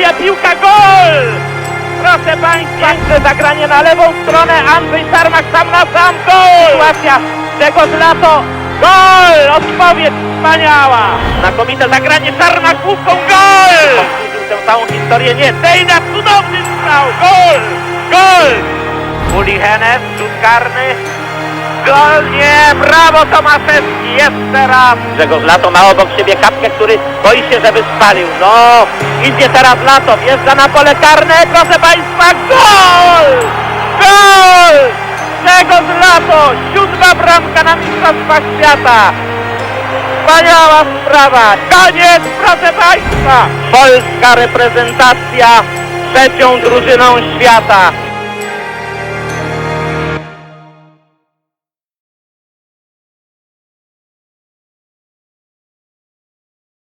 piłka, gol! Proszę Państwa, piękne zagranie na lewą stronę, Andrzej Sarmak sam na sam, gol! Sytuacja tego z lato, gol! Odpowiedź wspaniała! Znakomite zagranie, Sarmak główką, gol! Tę całą historię, nie, Tejda, cudowny strzał, gol! Gol! Uli Henes, rzut karny, Gol nie! Brawo Tomaszewski! Jeszcze raz! Grzegorz Lato ma obok siebie kapkę, który boi się, żeby spalił. No! Idzie teraz Lato, wjeżdża na pole karne, proszę Państwa, gol! Gol! Grzegorz Lato! Siódma bramka na Mistrzostwach Świata! Wspaniała sprawa! Koniec, proszę Państwa! Polska reprezentacja trzecią drużyną świata.